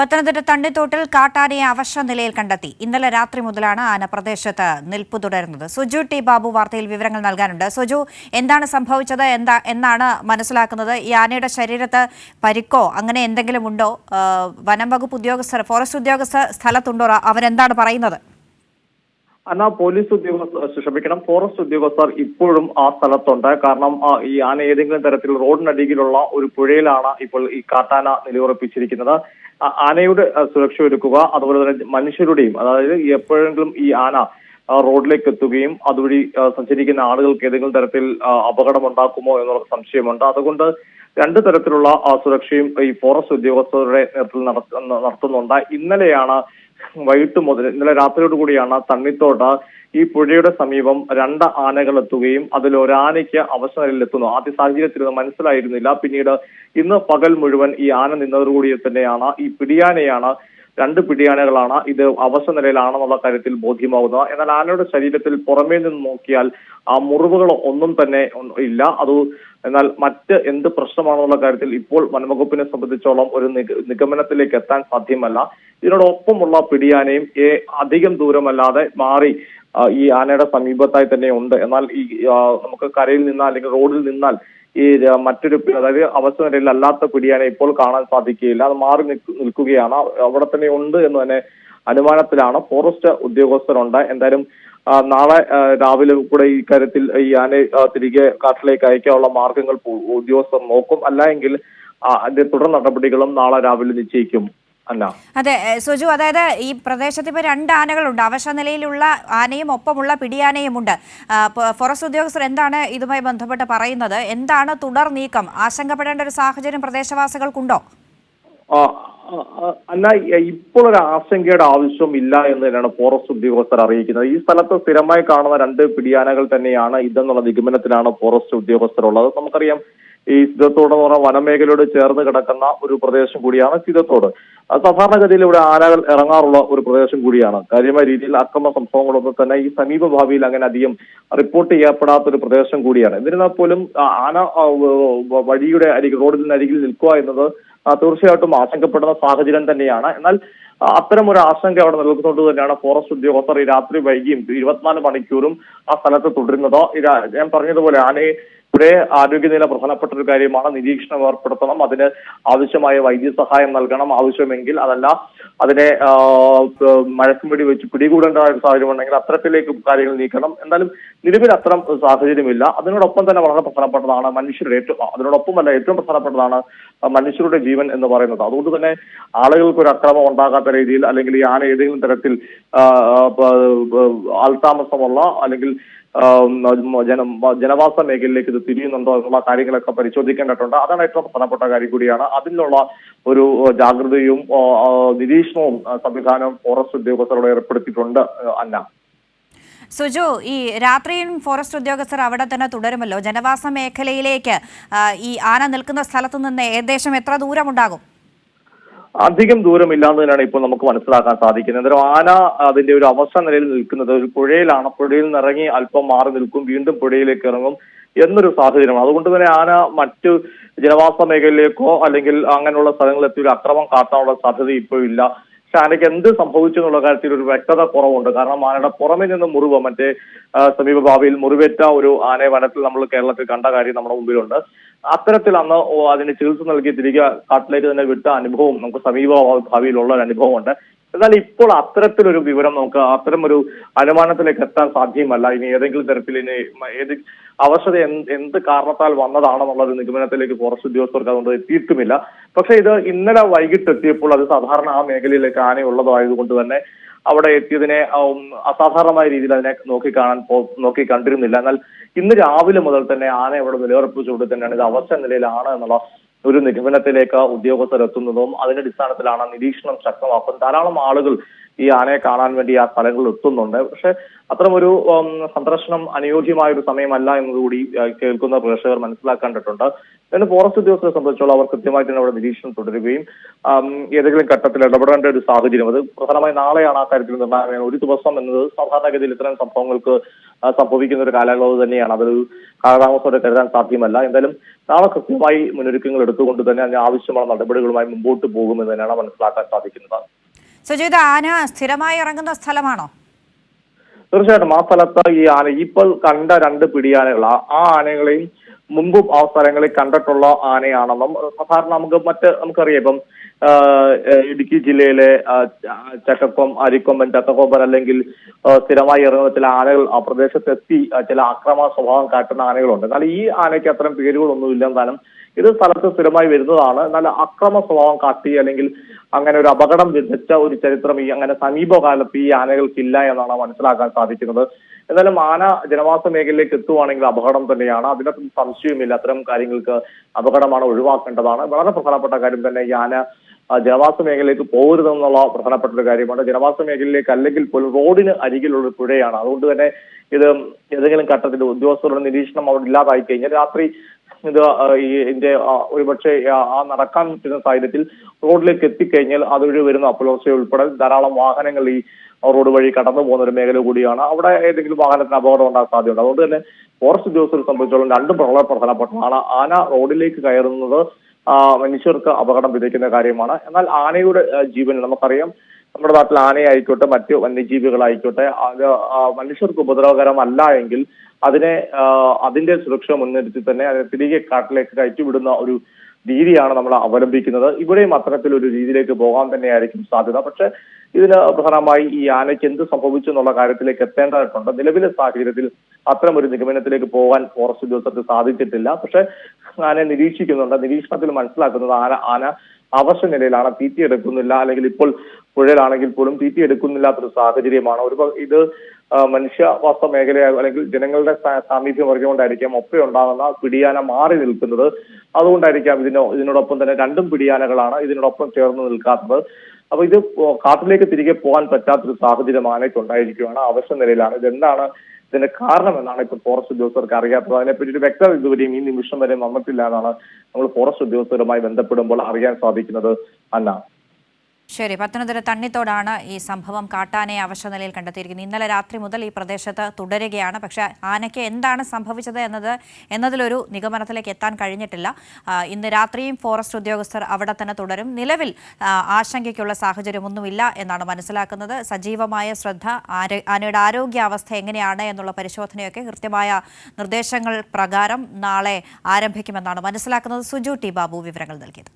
പത്തനംതിട്ട തണ്ണിത്തോട്ടിൽ കാട്ടാനയെ അവശ നിലയിൽ കണ്ടെത്തി. ഇന്നലെ രാത്രി മുതലാണ് ആന പ്രദേശത്ത് നിൽപ്പ് തുടരുന്നത്. സുജു ടി ബാബു വാർത്തയിൽ വിവരങ്ങൾ നൽകാനുണ്ട്. സുജു എന്താണ് സംഭവിച്ചത്? എന്താ എന്നാണ് മനസ്സിലാക്കുന്നത്? ഈ ആനയുടെ ശരീരത്ത് പരിക്കോ അങ്ങനെ എന്തെങ്കിലും ഉണ്ടോ? വനം വകുപ്പ് ഉദ്യോഗസ്ഥർ ഫോറസ്റ്റ് ഉദ്യോഗസ്ഥർ സ്ഥലത്തുണ്ടോ? അവരെന്താണ് പറയുന്നത്? അന്നാ പോലീസ് ഉദ്യോഗസ്ഥ ക്ഷമിക്കണം ഫോറസ്റ്റ് ഉദ്യോഗസ്ഥർ ഇപ്പോഴും ആ സ്ഥലത്തുണ്ട്. കാരണം ഈ ആന ഏതെങ്കിലും തരത്തിൽ റോഡിനടിയിലുള്ള ഒരു പുഴയിലാണ് ഇപ്പോൾ ഈ കാട്ടാന നിലയുറപ്പിച്ചിരിക്കുന്നത്. ആനയുടെ സുരക്ഷ ഒരുക്കുക അതുപോലെ തന്നെ മനുഷ്യരുടെയും അതായത് എപ്പോഴെങ്കിലും ഈ ആന റോഡിലേക്ക് എത്തുകയും അതുവഴി സഞ്ചരിക്കുന്ന ആളുകൾക്ക് ഏതെങ്കിലും തരത്തിൽ ആ, അപകടം ഉണ്ടാക്കുമോ എന്നുള്ള സംശയമുണ്ട്. അതുകൊണ്ട് രണ്ട് തരത്തിലുള്ള സുരക്ഷയും ഈ ഫോറസ്റ്റ് ഉദ്യോഗസ്ഥരുടെ നേതൃത്വത്തിൽ നടത്ത- നടത്തുന്നുണ്ട്. ഇന്നലെയാണ് വൈകിട്ട് മുതൽ ഇന്നലെ രാത്രിയോട് കൂടിയാണ് തണ്ണിത്തോട്ട ഈ പുഴയുടെ സമീപം രണ്ട് ആനകൾ എത്തുകയും അതിൽ ഒരാനയ്ക്ക് അവസരത്തിൽ എത്തുന്നു. ആദ്യ സാഹചര്യത്തിൽ ഇത് മനസ്സിലായിരുന്നില്ല. പിന്നീട് ഇന്ന് പകൽ മുഴുവൻ ഈ ആന നിന്നതോടുകൂടി തന്നെയാണ് ഈ പിടിയാനയാണ് രണ്ട് പിടിയാനകളാണ് ഇത് അവശ നിലയിലാണെന്നുള്ള കാര്യത്തിൽ ബോധ്യമാവുന്നത് എന്നാൽ ആനയുടെ ശരീരത്തിൽ പുറമേ നിന്ന് നോക്കിയാൽ ആ മുറിവുകൾ ഒന്നും തന്നെ ഇല്ല. അത് എന്നാൽ മറ്റ് എന്ത് പ്രശ്നമാണെന്നുള്ള കാര്യത്തിൽ ഇപ്പോൾ വനംവകുപ്പിനെ സംബന്ധിച്ചോളം ഒരു നിഗമനത്തിലേക്ക് എത്താൻ സാധ്യമല്ല. ഇതിനോടൊപ്പമുള്ള പിടിയാനയും അധികം ദൂരമല്ലാതെ മാറി ഈ ആനയുടെ സമീപത്തായി തന്നെ ഉണ്ട്. എന്നാൽ ഈ നമുക്ക് കരയിൽ നിന്നാൽ അല്ലെങ്കിൽ റോഡിൽ നിന്നാൽ ഈ മറ്റൊരു അതായത് അവസ്ഥ നിലയിൽ അല്ലാത്ത പിടിയാനെ ഇപ്പോൾ കാണാൻ സാധിക്കുകയില്ല. അത് മാറി നിൽക്കു- നിൽക്കുകയാണ്. അവിടെ തന്നെ ഉണ്ട് എന്ന് തന്നെ അനുമാനത്തിലാണ് ഫോറസ്റ്റ് ഉദ്യോഗസ്ഥരുണ്ട്. എന്തായാലും നാളെ രാവിലെ കൂടെ ഈ കാര്യത്തിൽ ഈ ആനയെ തിരികെ കാട്ടിലേക്ക് അയക്കാനുള്ള മാർഗങ്ങൾ ഉദ്യോഗസ്ഥർ നോക്കും. അല്ല എങ്കിൽ അതിന്റെ തുടർ നടപടികളും നാളെ രാവിലെ നിശ്ചയിക്കും. അന്ന അതെ സുജു അതായത് ഈ പ്രദേശത്ത് ഇപ്പോൾ രണ്ട് ആനകളുണ്ട്. അവശ നിലയിലുള്ള ആനയും ഒപ്പമുള്ള പിടിയാനയും ഉണ്ട് ഫോറസ്റ്റ് ഉദ്യോഗസ്ഥർ എന്താണ് ഇതുമായി ബന്ധപ്പെട്ട് പറയുന്നത്? എന്താണ് തുടർ നീക്കം? ആശങ്കപ്പെടേണ്ട ഒരു സാഹചര്യം പ്രദേശവാസികൾക്കുണ്ടോ? അല്ല ഇപ്പോൾ ഒരു ആശങ്കയുടെ ആവശ്യം ഇല്ല എന്ന് തന്നെയാണ് ഫോറസ്റ്റ് ഉദ്യോഗസ്ഥർ അറിയിക്കുന്നത്. ഈ സ്ഥലത്ത് സ്ഥിരമായി കാണുന്ന രണ്ട് പിടിയാനകൾ തന്നെയാണ് ഇതെന്നുള്ള നിഗമനത്തിലാണ് ഫോറസ്റ്റ് ഉദ്യോഗസ്ഥർ ഉള്ളത് നമുക്കറിയാം ഈ സിദ്ധത്തോട് എന്ന് പറഞ്ഞാൽ വനമേഖലയോട് ചേർന്ന് കിടക്കുന്ന ഒരു പ്രദേശം കൂടിയാണ് സിദ്ധത്തോട്. സാധാരണഗതിയിൽ ഇവിടെ ആനകൾ ഇറങ്ങാറുള്ള ഒരു പ്രദേശം കൂടിയാണ്. കാര്യമായ രീതിയിൽ അക്രമ സംഭവങ്ങളൊന്നും തന്നെ ഈ സമീപ ഭാവിയിൽ അങ്ങനെ അധികം റിപ്പോർട്ട് ചെയ്യപ്പെടാത്ത ഒരു പ്രദേശം കൂടിയാണ്. എന്നിരുന്നാൽ പോലും ആന വഴിയുടെ അരികിൽ റോഡിന് അരികിൽ നിൽക്കുക എന്നത് തീർച്ചയായിട്ടും ആശങ്കപ്പെടുന്ന സാഹചര്യം തന്നെയാണ്. എന്നാൽ അത്തരം ഒരു ആശങ്ക അവിടെ നിലനിൽക്കുന്നത് തന്നെയാണ് ഫോറസ്റ്റ് ഉദ്യോഗസ്ഥർ ഈ രാത്രി വൈകിയും ഇരുപത്തിനാല് മണിക്കൂറും ആ സ്ഥലത്ത് തുടരുന്നത്. ഞാൻ പറഞ്ഞതുപോലെ ആനയെ ഇവിടെ ആരോഗ്യനില പ്രധാനപ്പെട്ട ഒരു കാര്യമാണ്. നിരീക്ഷണം ഏർപ്പെടുത്തണം. അതിന് ആവശ്യമായ വൈദ്യസഹായം നൽകണം. ആവശ്യമെങ്കിൽ അതല്ല അതിനെ മഴക്കും വെടി വെച്ച് പിടികൂടേണ്ട ഒരു സാഹചര്യം ഉണ്ടെങ്കിൽ അത്തരത്തിലേക്ക് കാര്യങ്ങൾ നീക്കണം. എന്നാലും നിലവിൽ അത്തരം സാഹചര്യമില്ല. അതിനോടൊപ്പം തന്നെ വളരെ പ്രധാനപ്പെട്ടതാണ് മനുഷ്യരുടെ ഏറ്റവും തന്നെ ഏറ്റവും പ്രധാനപ്പെട്ടതാണ് മനുഷ്യരുടെ ജീവൻ എന്ന് പറയുന്നത്. അതുകൊണ്ട് തന്നെ ആളുകൾക്ക് ഒരു അക്രമം ഉണ്ടാകാത്ത രീതിയിൽ അല്ലെങ്കിൽ ഈ ആന ഏതെങ്കിലും തരത്തിൽ ആൾതാമസമുള്ള അല്ലെങ്കിൽ ജന ജനവാസ മേഖലയിലേക്ക് ഇത് തിരിയുന്നുണ്ടോ എന്നുള്ള കാര്യങ്ങളൊക്കെ പരിശോധിക്കേണ്ടതുണ്ട്. അതാണ് ഏറ്റവും പ്രധാനപ്പെട്ട കാര്യം കൂടിയാണ്. അതിനുള്ള ഒരു ജാഗ്രതയും നിരീക്ഷണവും സംവിധാനം ഫോറസ്റ്റ് ഉദ്യോഗസ്ഥരോട് ഏർപ്പെടുത്തിയിട്ടുണ്ട് അന്ന. സുജു ഈ രാത്രിയും ഫോറസ്റ്റ് ഉദ്യോഗസ്ഥർ അവിടെ തന്നെ തുടരുമല്ലോ? ജനവാസ മേഖലയിലേക്ക് ഈ ആന നിൽക്കുന്ന സ്ഥലത്തു നിന്ന് ഏകദേശം എത്ര ദൂരമുണ്ടാകും? അധികം ദൂരമില്ലാന്ന് തന്നെയാണ് ഇപ്പോൾ നമുക്ക് മനസ്സിലാക്കാൻ സാധിക്കുന്നത്. അന്നേരം ആന അതിന്റെ ഒരു അവസ്ഥ നിലയിൽ നിൽക്കുന്നത് ഒരു പുഴയിലാണ്. പുഴയിൽ നിന്ന് ഇറങ്ങി അല്പം മാറി നിൽക്കും വീണ്ടും പുഴയിലേക്ക് ഇറങ്ങും എന്നൊരു സാഹചര്യമാണ്. അതുകൊണ്ട് തന്നെ ആന മറ്റു ജനവാസ മേഖലയിലേക്കോ അല്ലെങ്കിൽ അങ്ങനെയുള്ള സ്ഥലങ്ങളിലെത്തി ഒരു അക്രമം കാട്ടാനുള്ള സാധ്യത ഇപ്പോൾ ഇല്ല. പക്ഷെ ആനയ്ക്ക് എന്ത് സംഭവിച്ചു എന്നുള്ള കാര്യത്തിൽ ഒരു വ്യക്തത കുറവുണ്ട്. കാരണം ആനയുടെ പുറമെ നിന്ന് മുറിവ് മറ്റേ സമീപ ഭാവിയിൽ മുറിവേറ്റ ഒരു ആനയെ വനത്തിൽ നമ്മൾ കേരളത്തിൽ കണ്ട കാര്യം നമ്മുടെ മുമ്പിലുണ്ട്. അത്തരത്തിൽ അന്ന് അതിന് ചികിത്സ നൽകി തിരികെ കാട്ടിലേക്ക് തന്നെ വിട്ട അനുഭവം നമുക്ക് സമീപ ഭാവിയിലുള്ള ഒരു അനുഭവമുണ്ട്. എന്നാൽ ഇപ്പോൾ അത്തരത്തിലൊരു വിവരം നമുക്ക് അത്തരം ഒരു അനുമാനത്തിലേക്ക് എത്താൻ സാധ്യമല്ല. ഇനി ഏതെങ്കിലും തരത്തിൽ ഇനി ഏത് എന്ത് എന്ത് കാരണത്താൽ വന്നതാണെന്നുള്ളത് നിഗമനത്തിലേക്ക് ഫോറസ്റ്റ് ഉദ്യോഗസ്ഥർക്ക് അതുകൊണ്ട് എത്തിയിട്ടുമില്ല. പക്ഷെ ഇത് ഇന്നലെ വൈകിട്ട് എത്തിയപ്പോൾ അത് സാധാരണ ആ മേഖലയിലേക്ക് ആനയുള്ളതായതുകൊണ്ട് തന്നെ അവിടെ എത്തിയതിനെ അസാധാരണമായ രീതിയിൽ അതിനെ നോക്കി കാണാൻ നോക്കി കണ്ടിരുന്നില്ല. എന്നാൽ ഇന്ന് രാവിലെ മുതൽ തന്നെ ആന അവിടെ നിലയുറപ്പിച്ചുകൊണ്ട് തന്നെയാണ് ഇത് അവസ്ഥ നിലയിലാണ് എന്നുള്ള ഒരു നിഗമനത്തിലേക്ക് ഉദ്യോഗസ്ഥർ എത്തുന്നതും അതിന്റെ അടിസ്ഥാനത്തിലാണ് നിരീക്ഷണം ശക്തമാക്കും ധാരാളം ആളുകൾ ഈ ആനയെ കാണാൻ വേണ്ടി ആ സ്ഥലങ്ങളിൽ എത്തുന്നുണ്ട്. പക്ഷെ അത്തരമൊരു സന്ദർശനം അനുയോജ്യമായ ഒരു സമയമല്ല എന്നതുകൂടി കേൾക്കുന്ന പ്രേക്ഷകർ മനസ്സിലാക്കേണ്ടതുണ്ട്. പിന്നെ ഫോറസ്റ്റ് ഉദ്യോഗസ്ഥരെ സംബന്ധിച്ചോളം അവർ കൃത്യമായിട്ട് തന്നെ അവിടെ നിരീക്ഷണം തുടരുകയും ഏതെങ്കിലും ഘട്ടത്തിൽ ഇടപെടേണ്ട ഒരു സാഹചര്യം. അത് പ്രധാനമായി നാളെയാണ് ആ കാര്യത്തിൽ നിർണയം ഒരു ദിവസം എന്നത് സാധാരണഗതിയിൽ ഇത്തരം സംഭവങ്ങൾക്ക് സംഭവിക്കുന്ന ഒരു കാലയളവ് തന്നെയാണ്. അതൊരു കാലതാമസത്തോടെ കരുതാൻ സാധ്യമല്ല. എന്തായാലും നാളെ കൃത്യമായി മുന്നൊരുക്കങ്ങൾ എടുത്തുകൊണ്ട് തന്നെ അതിന് ആവശ്യമായ നടപടികളുമായി മുമ്പോട്ട് പോകുമെന്ന് തന്നെയാണ് മനസ്സിലാക്കാൻ സാധിക്കുന്നത്. സുജു ഇത് ആന സ്ഥിരമായി ഇറങ്ങുന്ന സ്ഥലമാണോ? തീർച്ചയായിട്ടും ആ സ്ഥലത്ത് ഈ ആന ഇപ്പോൾ കണ്ട രണ്ട് പിടിയാനകൾ. ആ- ആനകളെയും മുമ്പും ആ സ്ഥലങ്ങളിൽ കണ്ടിട്ടുള്ള ആനയാണെന്നും സാധാരണ നമുക്ക് മറ്റ് നമുക്കറിയാം. ഇപ്പം ഇടുക്കി ജില്ലയിലെ ആ, ച- ചക്കക്കൊം അരിക്കൊമ്പൻ ചക്കക്കൊമ്പൻ അല്ലെങ്കിൽ സ്ഥിരമായി ഇറങ്ങുന്ന ചില ആനകൾ ആ പ്രദേശത്തെത്തി ചില ആക്രമണ സ്വഭാവം കാട്ടുന്ന ആനകളുണ്ട്. എന്നാൽ ഈ ആനയ്ക്ക് അത്തരം പേരുകളൊന്നും ഇല്ല എന്നാലും ഇത് സ്ഥലത്ത് സ്ഥിരമായി വരുന്നതാണ്. എന്നാൽ അക്രമ സ്വഭാവം കാട്ടി അല്ലെങ്കിൽ അങ്ങനെ ഒരു അപകടം വിധിച്ച ഒരു ചരിത്രം ഈ അങ്ങനെ സമീപകാലത്ത് ഈ ആനകൾക്കില്ല എന്നാണ് മനസ്സിലാക്കാൻ സാധിക്കുന്നത്. എന്നാലും ആന ജനവാസ മേഖലയിലേക്ക് എത്തുവാണെങ്കിൽ അപകടം തന്നെയാണ്. അതിനകത്ത് സംശയമില്ല അത്തരം കാര്യങ്ങൾക്ക് അപകടമാണ് ഒഴിവാക്കേണ്ടതാണ്. വളരെ പ്രധാനപ്പെട്ട കാര്യം തന്നെ ഈ ആന ജനവാസ മേഖലയിലേക്ക് പോകരുതെന്നുള്ള പ്രധാനപ്പെട്ട ഒരു കാര്യമാണ്. ജനവാസ മേഖലയിലേക്ക് അല്ലെങ്കിൽ പോലും റോഡിന് അരികിലുള്ള പുഴയാണ്. അതുകൊണ്ട് തന്നെ ഇത് ഏതെങ്കിലും ഘട്ടത്തിൽ ഉദ്യോഗസ്ഥരുടെ നിരീക്ഷണം അവിടെ ഇല്ലാതായി കഴിഞ്ഞാൽ രാത്രി ഇത് ഇതിന്റെ ഒരുപക്ഷെ ആ നടക്കാൻ പറ്റുന്ന സാഹചര്യത്തിൽ റോഡിലേക്ക് എത്തിക്കഴിഞ്ഞാൽ അതുവഴി വരുന്ന പുലർച്ചെ ഉൾപ്പെടെ ധാരാളം വാഹനങ്ങൾ ഈ റോഡ് വഴി കടന്നു പോകുന്ന ഒരു മേഖല കൂടിയാണ്. അവിടെ ഏതെങ്കിലും വാഹനത്തിന് അപകടം ഉണ്ടാകാൻ സാധ്യതയുണ്ട്. അതുകൊണ്ട് തന്നെ ഫോറസ്റ്റ് ഉദ്യോഗസ്ഥരെ സംബന്ധിച്ചോളം രണ്ടും വളരെ പ്രധാനപ്പെട്ടതാണ്. ആന റോഡിലേക്ക് കയറുന്നത് മനുഷ്യർക്ക് അപകടം വിതയ്ക്കുന്ന കാര്യമാണ്. എന്നാൽ ആനയുടെ ജീവനിൽ നമുക്കറിയാം നമ്മുടെ നാട്ടിൽ ആനയായിക്കോട്ടെ മറ്റ് വന്യജീവികളായിക്കോട്ടെ അത് മനുഷ്യർക്ക് ഉപദ്രവകരമല്ല എങ്കിൽ അതിനെ അതിന്റെ സുരക്ഷ മുൻനിർത്തി തന്നെ അതിനെ തിരികെ കാട്ടിലേക്ക് കയറ്റിവിടുന്ന ഒരു രീതിയാണ് നമ്മൾ അവലംബിക്കുന്നത്. ഇവിടെയും അത്തരത്തിലൊരു രീതിയിലേക്ക് പോകാൻ തന്നെയായിരിക്കും സാധ്യത. പക്ഷെ ഇതിന് പ്രധാനമായി ഈ ആനയ്ക്ക് എന്ത് സംഭവിച്ചു എന്നുള്ള കാര്യത്തിലേക്ക് എത്തേണ്ടതായിട്ടുണ്ട് നിലവിലെ സാഹചര്യത്തിൽ അത്തരം ഒരു നിഗമനത്തിലേക്ക് പോകാൻ ഫോറസ്റ്റ് ഉദ്യോഗസ്ഥർക്ക് സാധിച്ചിട്ടില്ല. പക്ഷെ ആനയെ നിരീക്ഷിക്കുന്നുണ്ട്. നിരീക്ഷണത്തിൽ മനസ്സിലാക്കുന്നത് ആന ആന അവശ്യ നിലയിലാണ് തീറ്റി എടുക്കുന്നില്ല. അല്ലെങ്കിൽ ഇപ്പോൾ പുഴയിലാണെങ്കിൽ പോലും തീറ്റി എടുക്കുന്നില്ലാത്തൊരു സാഹചര്യമാണ്. ഒരു ഇത് മനുഷ്യവാസ മേഖലയാകും അല്ലെങ്കിൽ ജനങ്ങളുടെ സാമീപ്യം അറിഞ്ഞുകൊണ്ടായിരിക്കാം ഒപ്പം ഉണ്ടാകുന്ന പിടിയാന മാറി നിൽക്കുന്നത്. അതുകൊണ്ടായിരിക്കാം ഇതിനോ ഇതിനോടൊപ്പം തന്നെ രണ്ടും പിടിയാനകളാണ് ഇതിനോടൊപ്പം ചേർന്ന് നിൽക്കാത്തത്. അപ്പൊ ഇത് കാട്ടിലേക്ക് തിരികെ പോകാൻ പറ്റാത്തൊരു സാഹചര്യം ആനയ്ക്ക് ഉണ്ടായിരിക്കുകയാണ്. അവശ്യ നിലയിലാണ്. ഇതെന്താണ് ഇതിന്റെ കാരണം എന്നാണ് ഇപ്പോൾ ഫോറസ്റ്റ് ഉദ്യോഗസ്ഥർക്ക് അറിയാത്തത്. അതിനെപ്പറ്റി ഒരു വ്യക്തത ഇതുവരെയും ഈ നിമിഷം വരെ വന്നിട്ടില്ല എന്നാണ് നമ്മൾ ഫോറസ്റ്റ് ഉദ്യോഗസ്ഥരുമായി ബന്ധപ്പെടുമ്പോൾ അറിയാൻ സാധിക്കുന്നത് അന്ന. ശരി പത്തനംതിട്ട തണ്ണിത്തോടാണ് ഈ സംഭവം കാട്ടാനയെ അവശ നിലയിൽ കണ്ടെത്തിയിരിക്കുന്നത്. ഇന്നലെ രാത്രി മുതൽ ഈ പ്രദേശത്ത് തുടരുകയാണ്. പക്ഷേ ആനയ്ക്ക് എന്താണ് സംഭവിച്ചത് എന്നത് എന്നതിലൊരു നിഗമനത്തിലേക്ക് എത്താൻ കഴിഞ്ഞിട്ടില്ല. ഇന്ന് രാത്രിയും ഫോറസ്റ്റ് ഉദ്യോഗസ്ഥർ അവിടെ തന്നെ തുടരും. നിലവിൽ ആശങ്കയ്ക്കുള്ള സാഹചര്യമൊന്നുമില്ല എന്നാണ് മനസ്സിലാക്കുന്നത്. സജീവമായ ശ്രദ്ധ ആനയുടെ ആരോഗ്യാവസ്ഥ എങ്ങനെയാണ് എന്നുള്ള പരിശോധനയൊക്കെ കൃത്യമായ നിർദ്ദേശങ്ങൾ പ്രകാരം നാളെ ആരംഭിക്കുമെന്നാണ് മനസ്സിലാക്കുന്നത്. സുജു ടി ബാബു വിവരങ്ങൾ നൽകിയത്.